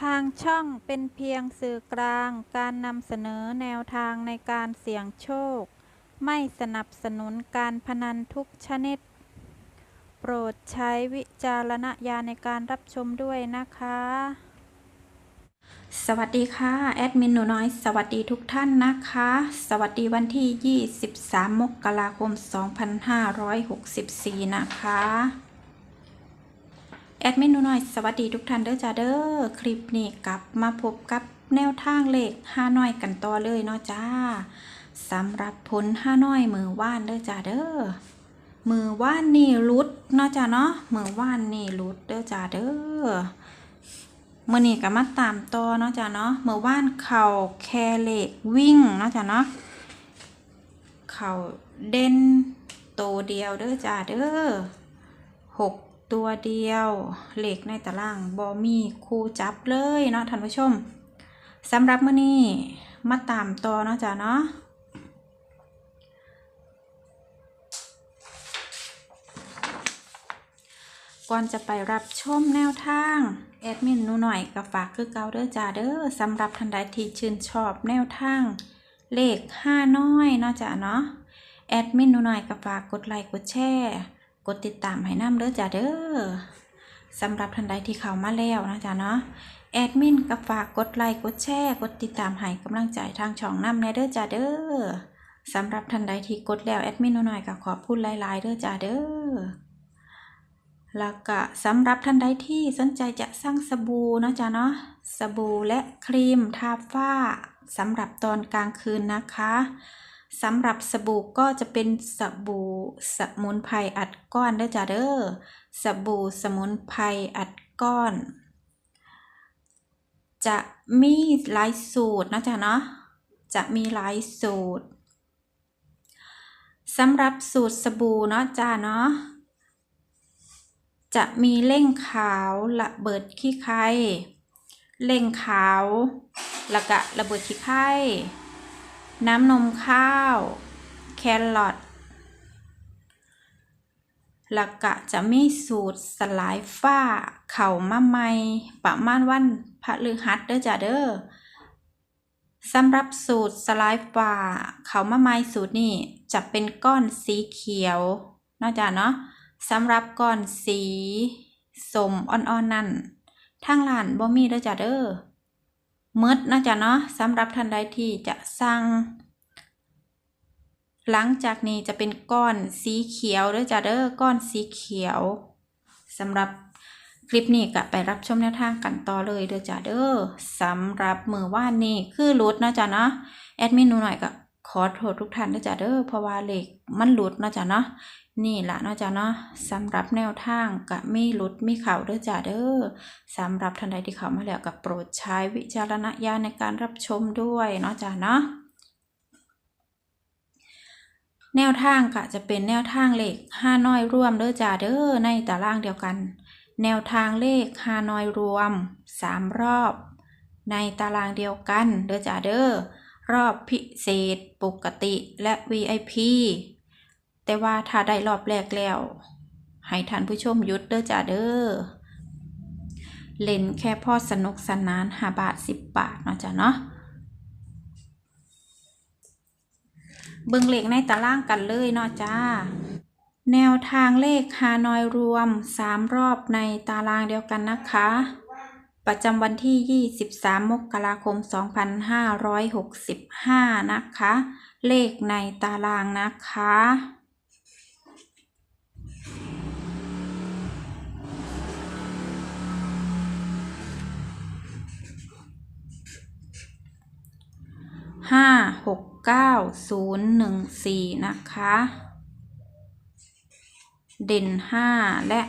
ทางช่องเป็นเพียงสื่อกลางการนำเสนอแนวทางในการเสี่ยงโชค ไม่สนับสนุนการพนันทุกชนิด โปรดใช้วิจารณญาณในการรับชมด้วยนะคะ สวัสดีค่ะ แอดมินหนูน้อย สวัสดีทุกท่านนะคะ สวัสดีวันที่ 23 มกราคม 2564 นะคะ แอดมินหนูน้อยสวัสดีทุกท่านเด้อจ้าเด้อคลิปนี้กลับมาพบกับแนวทางเลขห้าน้อยกันต่อเลยเนาะจ้าสำหรับผลห้าน้อยมือว่านเด้อจ้าเด้อมือว่านนี่รุดเนาะจ้าเนาะมือว่านนี่รุดเด้อจ้าเด้อมือนี้ก็มาตามต่อเนาะจ้ะเนาะมือว่านเข่าแคเล็กวิ่งเนาะจ้ะเนาะเข่าเด่นโตเดียวเด้อจ้าเด้อหก ตัวเดียว เหล็กในตารางบอมีคู่จับเลยเนาะท่านผู้ชมสำหรับมื่อนี้มาตามต่อเนาะจ้ะเนาะก่อนจะไปรับชมแนวทาง แอดมินนูหน่อยกับฝากคือเกาเด้อจ้าเด้อสำหรับท่านใดที่ชื่นชอบแนวทาง เลขห้าน้อยเนาะจ้าเนาะแอดมินนูหน่อยกับฝากกดไลค์กดแชร์ กดติดตามให้น้ำเด้อจ้าเด้อสำหรับท่านใดที่เข้ามาแล้วนะจ้าเนาะแอดมินกับฝากกดไลค์กดแชร์กดติดตามให้กำลังใจทางช่องน้ำแน่เด้อจ้าเด้อสำหรับท่านใดที่กดแล้วแอดมินหน่อยกับขอบคุณหลายๆเด้อจ้าเด้อแล้วก็สำหรับท่านใดที่สนใจจะสร้างสบู่นะจ๊ะเนาะสบู่และครีมทาฝ้าสำหรับตอนกลางคืนนะคะ สำหรับสบู่ก็จะเป็นสบู่สมุนไพรอัดก้อนเด้อจ้ะเด้อสบู่สมุนไพรอัดก้อน จะมีหลายสูตรนะจ๊ะเนาะจะมีหลายสูตรสำหรับสูตรสบู่เนาะจ้าเนาะจะมีเล่งขาวระเบิดขี้ไข่เล่งขาว แล้วก็ระเบิดขี้ไข่ น้ำนมข้าว แครอทล้วก็จะมีสูตรสลายฝ้า เข่ามาใหม่ประมาณวันพระฤหัสเด้อจ้ะเด้อสำหรับสูตรสลายฝ้า เข่ามาใหม่สูตรนี้จะเป็นก้อนสีเขียวนาะจ้ะเนาะสำหรับก้อนสีสมอ่อนๆนั่นทางร้านบ่มีเด้อจ้ะเด้อ มืดนะจ๊ะเนาะสำหรับท่านใดที่จะสร้าง หลังจากนี้จะเป็นก้อนสีเขียวเด้อจ้ะเด้อก้อนสีเขียวสำหรับคลิปนี้ก็ไปรับชมแนวทางกันต่อเลยเด้อจ้ะเด้อสำหรับมือว่านนี้คือรุดเนาะจ๊ะเนาะแอดมินหนูหน่อยก็ อโทษทุกท่านเด้อจ้ะเด้อเพราะว่าเหลขมันหลุดนะจ้ะเนาะนี่ละนะจ้ะเนาะสำหรับแนวทางกะมีหลุดมีเข่าเด้อจ้ะเด้อสำหรับท่านใดที่เข้ามาแล้วกับโปรดใช้วิจารณญาณในการรับชมด้วยเนาะจ้ะเนาะแนวทางกะจะเป็นแนวทางเลขห้าน้อยรวมเด้อจ้ะเด้อในตารางเดียวกัน แนวทางเลขห้าน้อยรวมสามรอบ ในตารางเดียวกันเด้อจ้ะเด้อ รอบพิเศษปกติและ VIP แต่ว่าถ้าได้รอบแรกแล้ว ให้ท่านผู้ชมยุดเด้อจ้าเด้อ เล่นแค่พอสนุกสนานหาบาทสิบบาทเนาะจ้ะเนาะ เบิ่งเลขในตารางกันเลยเนาะจ้า แนวทางเลขฮานอยรวม 3 รอบในตารางเดียวกันนะคะ ประจำวันที่ 23 มกราคม 2565 นะคะ เลขในตารางนะคะ ห้าหกเก้าศูนย์หนึ่งสี่นะคะ เด่นห้าและ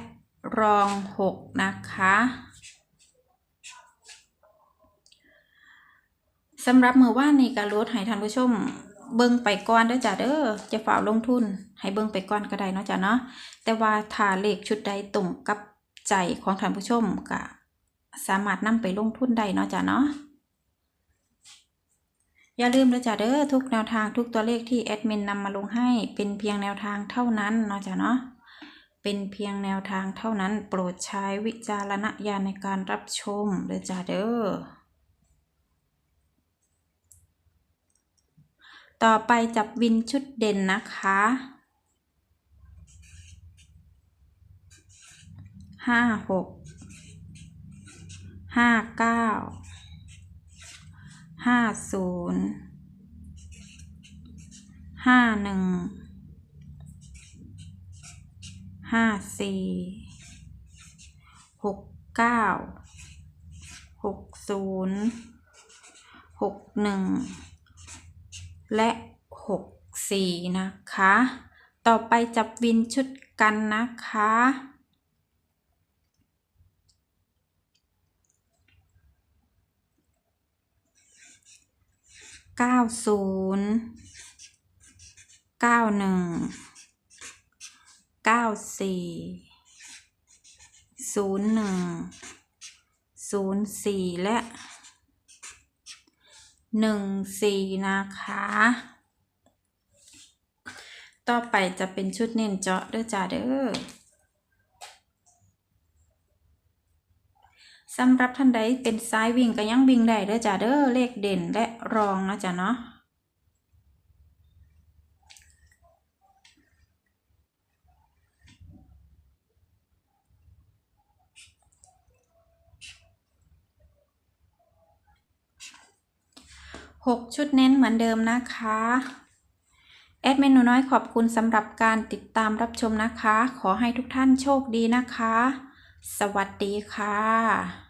รองหกนะคะ สำหรับมือว่านในการลดให้ท่านผู้ชมเบิ่งไปก่อนเด้อจ้ะเด้อจะฝ่ากลงทุน ให้เบิ่งไปก่อนก็ได้เนาะจ้ะเนาะแต่ว่าถ้าเลขชุดใดตรงกับใจของท่านผู้ชมก็สามารถนำไปลงทุนได้เนาะจ้ะเนาะอย่าลืมนะจ๊ะเด้อทุกแนวทางทุกตัวเลขที่แอดมินนำมาลงให้เป็นเพียงแนวทางเท่านั้นเนาะจ๊ะเนาะเป็นเพียงแนวทางเท่านั้น โปรดใช้วิจารณญาณในการรับชมเด้อจ้าเด้อ ต่อไปจับวินชุดเด่นนะคะห้าหกห้าเก้าห้าศูนย์ห้าหนึ่งห้าสี่หกเก้าหกศูนย์หกหนึ่ง และหกสี่นะคะ ต่อไปจับวินชุดกันนะคะ เก้าศูนย์เก้าหนึ่งเก้าสี่ศูนย์หนึ่งศูนย์สี่และ หนึ่งสี่นะคะ ต่อไปจะเป็นชุดเน้นเจาะเด้อจ้าเด้อสำหรับท่านใดเป็นซ้ายวิ่งก็ยังวิ่งได้เด้อจ้าเด้อเลขเด่นและรองนะจ๊ะเนาะ หกชุดเน้นเหมือนเดิมนะคะ แอดเมนูน้อยขอบคุณสำหรับการติดตามรับชมนะคะ ขอให้ทุกท่านโชคดีนะคะ สวัสดีค่ะ